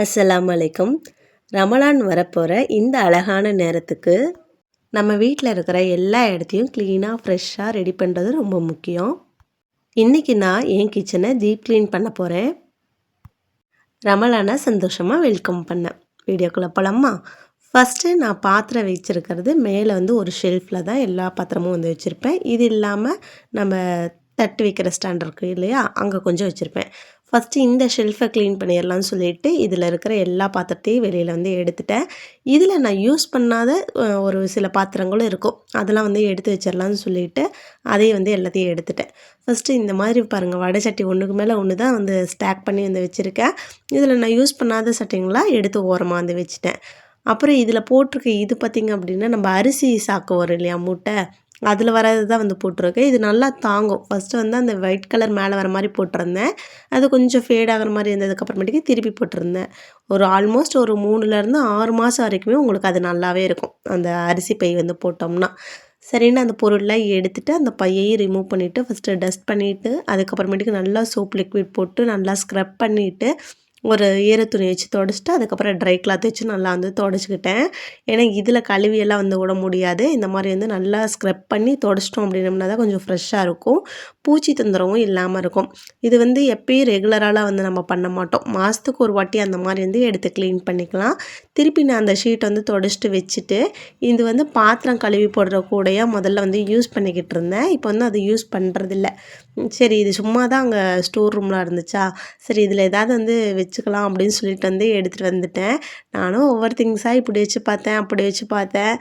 அஸ்லாம் அலைக்கும் ரமலான் வரப்போகிற இந்த அழகான நேரத்துக்கு நம்ம வீட்டில் இருக்கிற எல்லா இடத்தையும் க்ளீனாக ஃப்ரெஷ்ஷாக ரெடி பண்ணுறது ரொம்ப முக்கியம். இன்றைக்கி நான் என் கிச்சனை டீப் க்ளீன் பண்ண போகிறேன் ரமலானை சந்தோஷமாக வெல்கம் பண்ணேன். வீடியோக்குள்ளே போலாமா? ஃபஸ்ட்டு நான் பாத்திரம் வச்சுருக்கிறது மேலே வந்து ஒரு ஷெல்ஃபில் தான் எல்லா பாத்திரமும் வந்து வச்சுருப்பேன். இது இல்லாமல் நம்ம தட்டு வைக்கிற ஸ்டாண்ட் இருக்குது இல்லையா? அங்கே கொஞ்சம் வச்சுருப்பேன். ஃபஸ்ட்டு இந்த ஷெல்ஃபை க்ளீன் பண்ணிடலாம்னு சொல்லிட்டு இதில் இருக்கிற எல்லா பாத்திரத்தையும் வெளியில் வந்து எடுத்துட்டேன். இதில் நான் யூஸ் பண்ணாத ஒரு சில பாத்திரங்களும் இருக்கும். அதெல்லாம் வந்து எடுத்து வச்சிடலான்னு சொல்லிட்டு அதையும் வந்து எல்லாத்தையும் எடுத்துட்டேன். ஃபஸ்ட்டு இந்த மாதிரி பாருங்கள் வடை சட்டி ஒன்றுக்கு மேலே ஒன்று தான் வந்து ஸ்டாக் பண்ணி வந்து வச்சுருக்கேன். இதில் நான் யூஸ் பண்ணாத சட்டிங்களாம் எடுத்து ஓரமாக வந்து வச்சுட்டேன். அப்புறம் இதில் போட்டிருக்க இது பார்த்திங்க அப்படின்னா நம்ம அரிசி சாக்கு வரும் இல்லையா மூட்டை. அதில் வரது தான் வந்து போட்டிருக்கேன் இது நல்லா தாங்கும். ஃபஸ்ட்டு வந்து அந்த ஒயிட் கலர் மேலே வர மாதிரி போட்டிருந்தேன். அது கொஞ்சம் ஃபேட் ஆகிற மாதிரி இருந்ததுக்கப்புறமேட்டுக்கு திருப்பி போட்டிருந்தேன். ஒரு ஆல்மோஸ்ட் ஒரு மூணுலேருந்து ஆறு மாதம் வரைக்குமே உங்களுக்கு அது நல்லாவே இருக்கும். அந்த அரிசி பை வந்து போட்டோம்னா. சரின்னு அந்த பொருள்லாம் எடுத்துகிட்டு அந்த பையையும் ரிமூவ் பண்ணிவிட்டு ஃபஸ்ட்டு டஸ்ட் பண்ணிவிட்டு அதுக்கப்புறமேட்டுக்கு நல்லா சோப் லிக்விட் போட்டு நல்லா ஸ்க்ரப் பண்ணிவிட்டு ஒரு ஈர துணி வச்சு துடைச்சிட்டு அதுக்கப்புறம் ட்ரை கிளாத் வச்சு நல்லா வந்து துடைச்சிக்கிட்டேன். ஏன்னா இதில் கழுவியெல்லாம் வந்து விட முடியாது. இந்த மாதிரி வந்து நல்லா ஸ்க்ரப் பண்ணி துடைச்சிட்டோம் அப்படின்னம்னா தான் கொஞ்சம் ஃப்ரெஷ்ஷாக இருக்கும். பூச்சி தொந்தரவும் இல்லாமல் இருக்கும். இது வந்து எப்பயும் ரெகுலராலாம் வந்து நம்ம பண்ண மாட்டோம். மாதத்துக்கு ஒரு வாட்டி அந்த மாதிரி வந்து எடுத்து க்ளீன் பண்ணிக்கலாம். திருப்பி நான் அந்த ஷீட் வந்து தொடச்சிட்டு வச்சுட்டு இது வந்து பாத்திரம் கழுவி போடுற கூடையாக முதல்ல வந்து யூஸ் பண்ணிக்கிட்டு இருந்தேன். இப்போ வந்து அது யூஸ் பண்ணுறதில்ல சரி இது சும்மா தான் அங்கே ஸ்டோர் ரூமில் இருந்துச்சா? சரி இதில் ஏதாவது வந்து வச்சுக்கலாம் அப்படின்னு சொல்லிட்டு வந்து எடுத்துகிட்டு வந்துட்டேன். நானும் ஒவ்வொரு திங்ஸாக இப்படி வச்சு பார்த்தேன் அப்படி வச்சு பார்த்தேன்.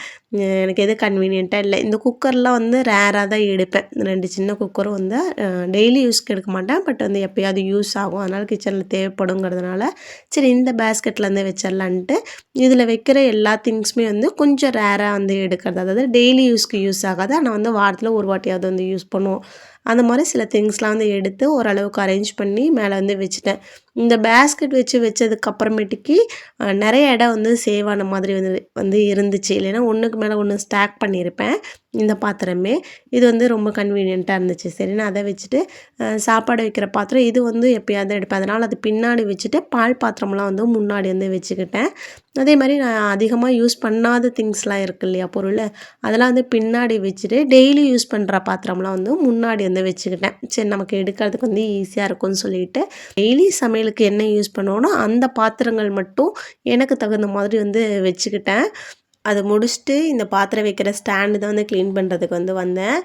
எனக்கு எது கன்வீனியண்ட்டாக இல்லை. இந்த குக்கர்லாம் வந்து ரேராக தான் எடுப்பேன். ரெண்டு சின்ன குக்கரும் வந்து டெய்லி யூஸ்க்கு எடுக்க மாட்டேன். பட் வந்து எப்போயாவது யூஸ் ஆகும். அதனால் கிச்சனில் தேவைப்படுங்கிறதுனால சரி இந்த பேஸ்கெட்லேருந்து வச்சிடலான்ட்டு இதில் வைக்கிற எல்லா திங்ஸுமே வந்து கொஞ்சம் ரேராக வந்து எடுக்கிறது. அதாவது டெய்லி யூஸ்க்கு யூஸ் ஆகாது. ஆனால் வந்து வாரத்தில் ஒரு வாட்டியாவது வந்து யூஸ் பண்ணுவோம். அந்த மாதிரி சில திங்ஸ்லாம் வந்து எடுத்து ஓரளவுக்கு அரேஞ்ச் பண்ணி மேலே வந்து வச்சுட்டேன். இந்த பேஸ்கெட் வச்சு வச்சதுக்கு அப்புறமேட்டுக்கு நிறைய இடம் வந்து சேவ் ஆன மாதிரி வந்து வந்து இருந்துச்சு. இல்லைன்னா ஒன்றுக்கு மேலே ஒன்று ஸ்டாக் பண்ணியிருப்பேன். இந்த பாத்திரமே. இது வந்து ரொம்ப கன்வீனியண்ட்டாக இருந்துச்சு. சரி நான் அதை வச்சுட்டு சாப்பாடு வைக்கிற பாத்திரம் இது வந்து எப்போயாவது எடுப்பேன். அதனால் அது பின்னாடி வச்சுட்டு பால் பாத்திரம்லாம் வந்து முன்னாடி வந்து வச்சுக்கிட்டேன். அதே மாதிரி நான் அதிகமாக யூஸ் பண்ணாத திங்ஸ்லாம் இருக்கு இல்லையா பொருள் அதெல்லாம் வந்து பின்னாடி வச்சுட்டு டெய்லி யூஸ் பண்ணுற பாத்திரம்லாம் வந்து முன்னாடி வந்து வச்சுக்கிட்டேன். சரி நமக்கு எடுக்கிறதுக்கு வந்து ஈஸியாக இருக்கும்னு சொல்லிட்டு டெய்லி சமையல் சமையலுக்கு என்ன யூஸ் பண்ணுவோனோ அந்த பாத்திரங்கள் மட்டும் எனக்கு தகுந்த மாதிரி வந்து வச்சுக்கிட்டேன். அதை முடிச்சுட்டு இந்த பாத்திரம் வைக்கிற ஸ்டாண்டு தான் வந்து க்ளீன் பண்ணுறதுக்கு வந்து வந்தேன்.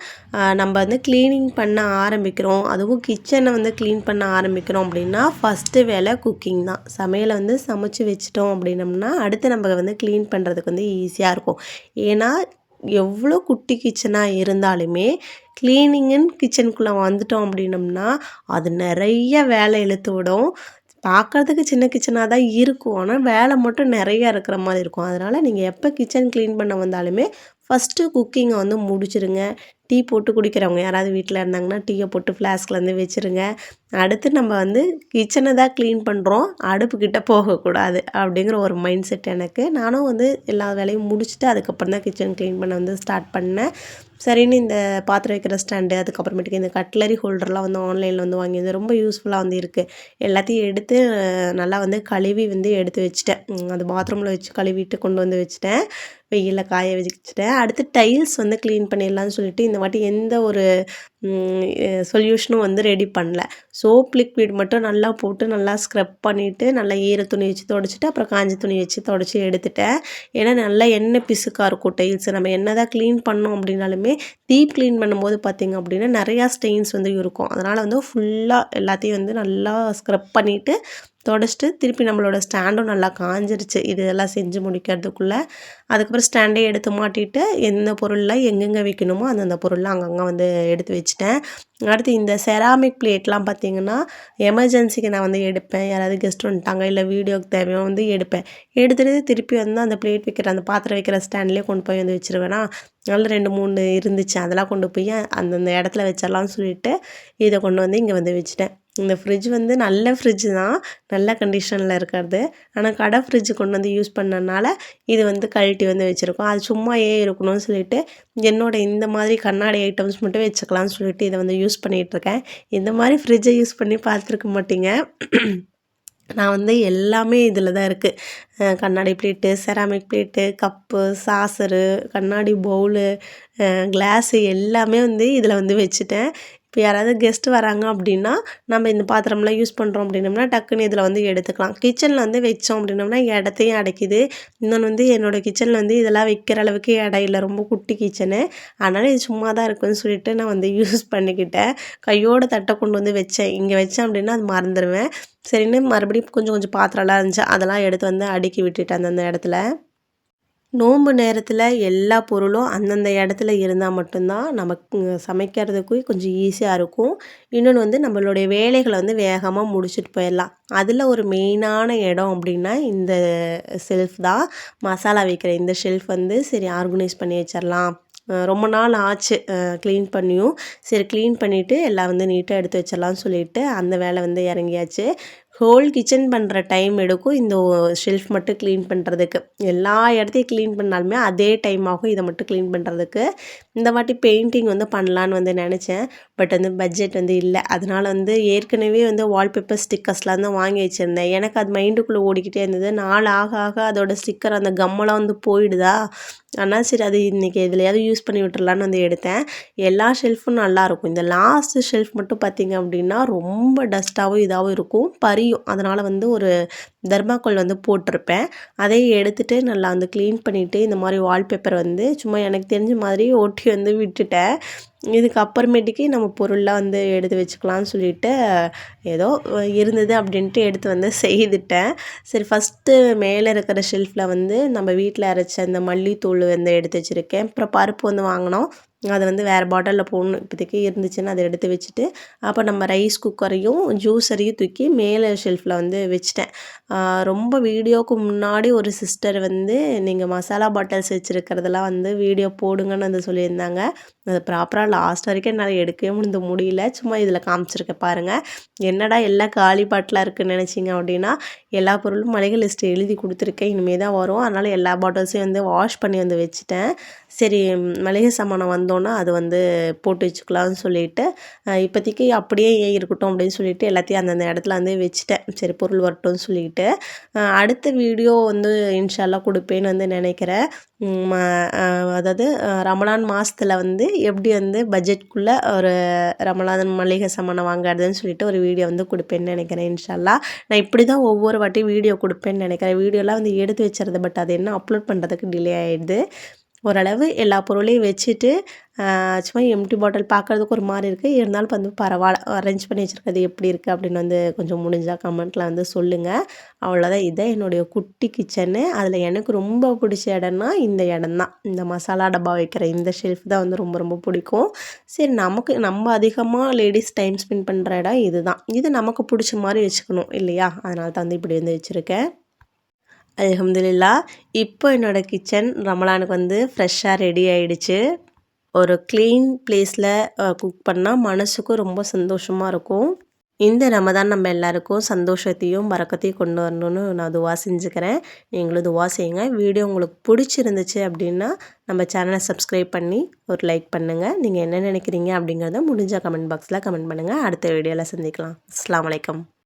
நம்ம வந்து க்ளீனிங் பண்ண ஆரம்பிக்கிறோம். அதுவும் கிச்சனை வந்து க்ளீன் பண்ண ஆரம்பிக்கிறோம் அப்படின்னா ஃபஸ்ட்டு வேலை குக்கிங் தான். சமையலை வந்து சமைச்சு வச்சிட்டோம் அப்படின்னம்னா அடுத்து நம்ம வந்து க்ளீன் பண்ணுறதுக்கு வந்து ஈஸியாக இருக்கும். ஏன்னா எவ்வளோ குட்டி கிச்சனாக இருந்தாலுமே க்ளீனிங்குன்னு கிச்சனுக்குள்ளே வந்துட்டோம் அப்படின்னம்னா அது நிறைய வேலை இழுத்து விடும். பார்க்குறதுக்கு சின்ன கிச்சனாக தான் இருக்கும். ஆனால் வேலை மட்டும் நிறையா இருக்கிற மாதிரி இருக்கும். அதனால் நீங்கள் எப்போ கிச்சன் க்ளீன் பண்ண வந்தாலுமே ஃபஸ்ட்டு குக்கிங்கை வந்து முடிச்சிருங்க. டீ போட்டு குடிக்கிறவங்க யாராவது வீட்டில் இருந்தாங்கன்னா டீயை போட்டு ஃப்ளாஸ்க்லேருந்து வச்சுருங்க. அடுத்து நம்ம வந்து கிச்சனை தான் க்ளீன் பண்ணுறோம் அடுப்புக்கிட்ட போகக்கூடாது அப்படிங்கிற ஒரு மைண்ட் செட் எனக்கு. நானும் வந்து எல்லா வேலையும் முடிச்சுட்டு அதுக்கப்புறம் தான் கிச்சன் க்ளீன் பண்ண வந்து ஸ்டார்ட் பண்ணேன். சரின்னு இந்த பாத்திரம் வைக்கிற ஸ்டாண்டு அதுக்கப்புறமேட்டுக்கு இந்த கட்லரி ஹோல்டர்லாம் வந்து ஆன்லைனில் வந்து வாங்கியிருந்தேன். ரொம்ப யூஸ்ஃபுல்லாக வந்து இருக்குது எல்லாத்தையும் எடுத்து நல்லா வந்து கழுவி வந்து எடுத்து வச்சுட்டேன். அது பாத்ரூமில் வச்சு கழுவிட்டு கொண்டு வந்து வச்சுட்டேன். வெயிலில் காய வச்சுட்டேன். அடுத்து டைல்ஸ் வந்து க்ளீன் பண்ணிடலான்னு சொல்லிட்டு இந்த வாட்டி எந்த ஒரு சொல்யூஷனும் வந்து ரெடி பண்ணல. சோப் லிக்விட் மட்டும் நல்லா போட்டு நல்லா ஸ்க்ரப் பண்ணிவிட்டு நல்லா ஈர துணி வச்சு தொடச்சிட்டு அப்புறம் காஞ்சி துணி வச்சு தொடச்சி எடுத்துட்டேன். ஏன்னா நல்லா எண்ணெய் பிசுக்காக இருக்கும் டைல்ஸ் நம்ம என்ன தான் க்ளீன் பண்ணோம் அப்படின்னாலுமே டீப் க்ளீன் பண்ணும்போது பார்த்திங்க அப்படின்னா நிறையா ஸ்டெயின்ஸ் வந்து இருக்கும். அதனால் வந்து ஃபுல்லாக எல்லாத்தையும் வந்து நல்லா ஸ்க்ரப் பண்ணிவிட்டு தொடச்சிட்டு திருப்பி நம்மளோட ஸ்டாண்டும் நல்லா காஞ்சிருச்சு. இதெல்லாம் செஞ்சு முடிக்கிறதுக்குள்ளே அதுக்கப்புறம் ஸ்டாண்டே எடுத்து மாட்டிட்டு எந்த பொருளில் எங்கெங்கே வைக்கணுமோ அந்தந்த பொருள்லாம் அங்கங்கே வந்து எடுத்து வச்சுட்டேன். அடுத்து இந்த செராமிக் பிளேட்லாம் பார்த்திங்கன்னா எமர்ஜென்சிக்கு நான் வந்து எடுப்பேன். யாராவது கெஸ்ட் வந்துட்டாங்க இல்லை வீடியோக்கு தேவையோ வந்து எடுப்பேன். எடுத்துகிட்டு திருப்பி வந்து அந்த பிளேட் வைக்கிற அந்த பாத்திரம் வைக்கிற ஸ்டாண்ட்லேயே கொண்டு போய் வந்து வச்சுருவேனா? நல்ல ரெண்டு மூணு இருந்துச்சு. அதெல்லாம் கொண்டு போய் அந்தந்த இடத்துல வச்சிடலாம்னு சொல்லிட்டு இதை கொண்டு வந்து இங்கே வந்து வச்சுட்டேன். இந்த ஃப்ரிட்ஜ் வந்து நல்ல ஃப்ரிட்ஜ் தான். நல்ல கண்டிஷனில் இருக்கிறது. ஆனால் கடை ஃப்ரிட்ஜ் கொண்டு வந்து யூஸ் பண்ணனால இது வந்து கழட்டி வந்து வச்சுருக்கோம். அது சும்மா ஏ இருக்கணும்னு சொல்லிட்டு என்னோட இந்த மாதிரி கண்ணாடி ஐட்டம்ஸ் மட்டும் வச்சுக்கலாம்னு சொல்லிட்டு இதை வந்து யூஸ் பண்ணிகிட்ருக்கேன் இந்த மாதிரி ஃப்ரிட்ஜை யூஸ் பண்ணி பார்த்துருக்க மாட்டிங்க. நான் வந்து எல்லாமே இதில் தான் இருக்குது கண்ணாடி plate ceramic plate cup saucer கண்ணாடி பவுலு கிளாஸு எல்லாமே வந்து இதில் வந்து வச்சுட்டேன். இப்போ யாராவது கெஸ்ட் வராங்க அப்படின்னா நம்ம இந்த பாத்திரம்லாம் யூஸ் பண்ணுறோம் அப்படின்னம்னா டக்குன்னு இதில் வந்து எடுத்துக்கலாம். கிச்சனில் வந்து வச்சோம் அப்படின்னம்னா இடத்தையும் அடைக்குது. இன்னொன்று வந்து என்னோடய கிச்சனில் வந்து இதெல்லாம் வைக்கிற அளவுக்கு இடம் இல்லை. ரொம்ப குட்டி கிச்சனு அதனால் இது சும்மா தான் இருக்குன்னு சொல்லிட்டு நான் வந்து யூஸ் பண்ணிக்கிட்டேன். கையோட தட்டை கொண்டு வந்து வச்சேன். இங்கே வச்சேன் அப்படின்னா அது மறந்துடுவேன் சரின்னு மறுபடியும் கொஞ்சம் கொஞ்சம் பாத்திரம்லாம் இருந்துச்சு. அதெல்லாம் எடுத்து வந்து அடுக்கி விட்டுட்டேன் அந்தந்த இடத்துல. நோன்பு நேரத்தில் எல்லா பொருளும் அந்தந்த இடத்துல இருந்தால் மட்டும்தான் நமக்கு சமைக்கிறதுக்கு கொஞ்சம் ஈஸியாக இருக்கும். இன்னொன்று வந்து நம்மளுடைய வேலைகளை வந்து வேகமாக முடிச்சுட்டு போயிடலாம். அதில் ஒரு மெயினான இடம் அப்படின்னா இந்த ஷெல்ஃப் தான். மசாலா வைக்கிற இந்த ஷெல்ஃப் வந்து சரி ஆர்கனைஸ் பண்ணி வச்சிடலாம். ரொம்ப நாள் ஆச்சு. க்ளீன் பண்ணியும். சரி க்ளீன் பண்ணிவிட்டு எல்லாம் வந்து நீட்டாக எடுத்து வச்சிடலாம்னு சொல்லிவிட்டு அந்த வேலை வந்து இறங்கியாச்சு. ஹோல் கிச்சன் பண்ணுற டைம் எடுக்கும். இந்த ஷெல்ஃப் மட்டும் க்ளீன் பண்ணுறதுக்கு எல்லா இடத்தையும் க்ளீன் பண்ணாலுமே அதே டைம் ஆகும் இதை மட்டும் க்ளீன் பண்ணுறதுக்கு இந்த வாட்டி பெயிண்டிங் வந்து பண்ணலான்னு வந்து நினச்சேன். பட் வந்து பட்ஜெட் வந்து இல்லை. அதனால் வந்து ஏற்கனவே வந்து வால்பேப்பர் ஸ்டிக்கர்ஸ்லாம் தான் வாங்கி வச்சுருந்தேன். எனக்கு அது மைண்டுக்குள்ளே ஓடிக்கிட்டே இருந்தது. நாள் ஆக ஆக அதோட ஸ்டிக்கர் அந்த கம்மெல்லாம் வந்து போயிடுதா? ஆனால் சரி அது இன்றைக்கி எதுலையாவது யூஸ் பண்ணி விட்டுறலான்னு வந்து எடுத்தேன். எல்லா ஷெல்ஃபும் நல்லாயிருக்கும் இந்த லாஸ்ட் ஷெல்ஃப் மட்டும் பார்த்திங்க அப்படின்னா ரொம்ப டஸ்ட்டாகவும் இதாகவும் இருக்கும். பரியும் அதனால் வந்து ஒரு தர்மாக்கோல் வந்து போட்டிருப்பேன். அதை எடுத்துகிட்டு நல்லா வந்து க்ளீன் பண்ணிவிட்டு இந்த மாதிரி வால்பேப்பர் வந்து சும்மா எனக்கு தெரிஞ்ச மாதிரி ஒட்டி வந்து விட்டுட்டேன். இதுக்கு அப்புறமேட்டுக்கு நம்ம பொருள்லாம் வந்து எடுத்து வச்சுக்கலாம்னு சொல்லிட்டு ஏதோ இருந்தது அப்படின்ட்டு எடுத்து வந்து செய்துட்டேன். சரி ஃபஸ்ட்டு மேலே இருக்கிற ஷெல்ஃபில் வந்து நம்ம வீட்டில் அரைச்ச அந்த மல்லித்தூள் வந்து எடுத்து வச்சுருக்கேன். அப்புறம் பருப்பு வந்து வாங்கினோம். அதை வந்து வேறு பாட்டிலில் போடணும். இப்போதைக்கு இருந்துச்சுன்னு அதை எடுத்து வச்சுட்டு அப்போ நம்ம ரைஸ் குக்கரையும் ஜூஸரையும் தூக்கி மேலே ஷெல்ஃபில் வந்து வச்சுட்டேன். ரொம்ப வீடியோவுக்கு முன்னாடி ஒரு சிஸ்டர் வந்து நீங்கள் மசாலா பாட்டில்ஸ் வச்சுருக்கிறதெல்லாம் வந்து வீடியோ போடுங்கன்னு வந்து சொல்லியிருந்தாங்க. அது ப்ராப்பராக லாஸ்ட் வரைக்கும் என்னால் எடுக்கவே முடிந்து முடியல. சும்மா இதில் காமிச்சிருக்கேன் பாருங்கள் என்னடா எல்லா காலி பாட்டிலாக இருக்குதுன்னு நினச்சிங்க அப்படின்னா எல்லா பொருளும் மளிகை லிஸ்ட்டு எழுதி கொடுத்துருக்கேன். இனிமேல் தான் வரும். அதனால் எல்லா பாட்டில்ஸையும் வந்து வாஷ் பண்ணி வந்து வச்சுட்டேன். சரி மளிகை சாமானம் வந்தோன்னா அது வந்து போட்டு வச்சுக்கலாம்னு சொல்லிட்டு இப்போதைக்கு அப்படியே ஏன் இருக்கட்டும் அப்படின்னு சொல்லிட்டு எல்லாத்தையும் அந்தந்த இடத்துல வந்து வச்சுட்டேன். சரி பொருள் வரட்டும்னு சொல்லிட்டு. அடுத்த வீடியோ வந்து இன்ஷால்லாம் கொடுப்பேன்னு வந்து நினைக்கிறேன். அதாவது ரமலான் மாதத்தில் வந்து எப்படி வந்து பட்ஜெட்குள்ளே ஒரு ரமலான் மளிகை சாமானை வாங்குறதுன்னு சொல்லிட்டு ஒரு வீடியோ வந்து கொடுப்பேன்னு நினைக்கிறேன் இன்ஷால்லா நான் இப்படி தான் ஒவ்வொரு வாட்டி வீடியோ கொடுப்பேன்னு நினைக்கிறேன். வீடியோலாம் வந்து எடுத்து வச்சுருது பட் அது என்ன அப்லோட் பண்ணுறதுக்கு டிலே ஆகிடுது ஓரளவு எல்லா பொருளையும் வச்சுட்டு சும்மா எம்டி பாட்டில் பார்க்குறதுக்கு ஒரு மாதிரி இருக்குது இருந்தாலும் வந்து பரவாயில்ல. அரேஞ்ச் பண்ணி வச்சுருக்கிறது எப்படி இருக்குது அப்படின்னு வந்து கொஞ்சம் முடிஞ்சால் கமெண்ட்டில் வந்து சொல்லுங்கள் அவ்வளோதான் இதான் என்னுடைய குட்டி கிச்சனு அதில் எனக்கு ரொம்ப பிடிச்ச இடம்னா இந்த இடம் தான் இந்த மசாலா டப்பா வைக்கிற இந்த ஷெல்ஃப் தான் வந்து ரொம்ப ரொம்ப பிடிக்கும். சரி நமக்கு நம்ம அதிகமாக லேடிஸ் டைம் ஸ்பெண்ட் பண்ணுற இடம் இது தான் இது நமக்கு பிடிச்ச மாதிரி வச்சுக்கணும் இல்லையா? அதனால தான் வந்து இப்படி வந்து வச்சுருக்கேன். அலமதுல்லா இப்போ என்னோடய கிச்சன் ரமலானுக்கு வந்து ஃப்ரெஷ்ஷாக ரெடி ஆகிடுச்சு ஒரு க்ளீன் ப்ளேஸில் குக் பண்ணால் மனசுக்கும் ரொம்ப சந்தோஷமாக இருக்கும். இந்த ரமதான் நம்ம எல்லாருக்கும் சந்தோஷத்தையும் வரக்கத்தையும் கொண்டு வரணும்னு நான் துவா செஞ்சுக்கிறேன். நீங்களும் துவா செய்யுங்க. வீடியோ உங்களுக்கு பிடிச்சிருந்துச்சு அப்படின்னா நம்ம சேனலை சப்ஸ்கிரைப் பண்ணி ஒரு லைக் பண்ணுங்கள் நீங்கள் என்ன நினைக்கிறீங்க அப்படிங்கிறத முடிஞ்ச கமெண்ட் பாக்ஸில் கமெண்ட் பண்ணுங்கள் அடுத்த வீடியோவில் சந்திக்கலாம். அஸ்லாம் வலைக்கம்